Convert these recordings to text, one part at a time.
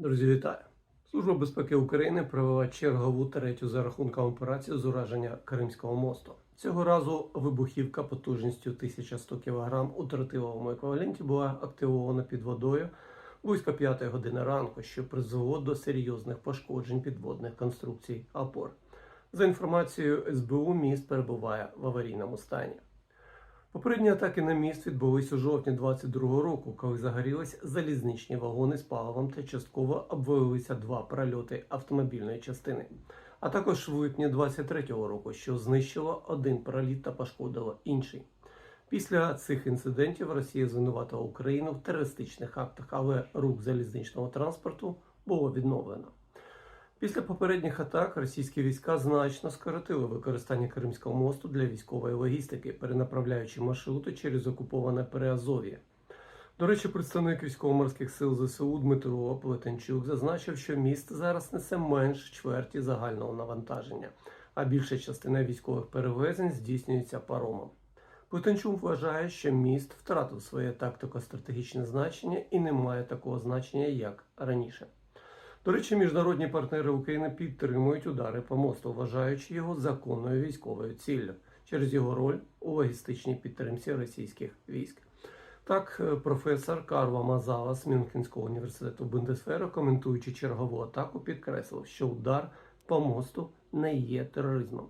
Друзі, вітаю! Служба безпеки України провела чергову третю за рахунком операцію з ураження Кримського мосту. Цього разу вибухівка потужністю 1100 кг у тротиловому еквіваленті була активована під водою близько 5 години ранку, що призвело до серйозних пошкоджень підводних конструкцій опор. За інформацією СБУ, міст перебуває в аварійному стані. Попередні атаки на міст відбулись у жовтні 22-го року, коли загорілись залізничні вагони з паливом та частково обвалилися два прольоти автомобільної частини. А також в липні 23-го року, що знищило один проліт та пошкодило інший. Після цих інцидентів Росія звинуватила Україну в терористичних актах, але рух залізничного транспорту було відновлено. Після попередніх атак російські війська значно скоротили використання Кримського мосту для військової логістики, перенаправляючи маршрути через окуповане Переазов'я. До речі, представник військово-морських сил ЗСУ Дмитро Плетенчук зазначив, що міст зараз несе менш чверті загального навантаження, а більша частина військових перевезень здійснюється паромом. Плетенчук вважає, що міст втратив своє тактико-стратегічне значення і не має такого значення, як раніше. До речі, міжнародні партнери України підтримують удари по мосту, вважаючи його законною військовою ціллю через його роль у логістичній підтримці російських військ. Так, е, професор Карла Мазала з Мюнхенського університету Бундесфера, коментуючи чергову атаку, підкреслив, що удар по мосту не є тероризмом.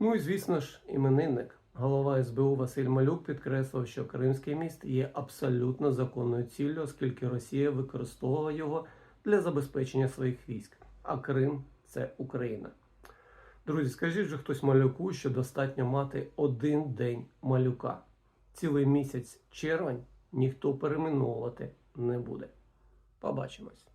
Ну і звісно ж, іменинник. Голова СБУ Василь Малюк підкреслив, що Кримський міст є абсолютно законною ціллю, оскільки Росія використовувала його для забезпечення своїх військ. А Крим це Україна. Друзі, скажіть же хтось малюку, що достатньо мати один день малюка. Цілий місяць червень ніхто переминувати не буде. Побачимось.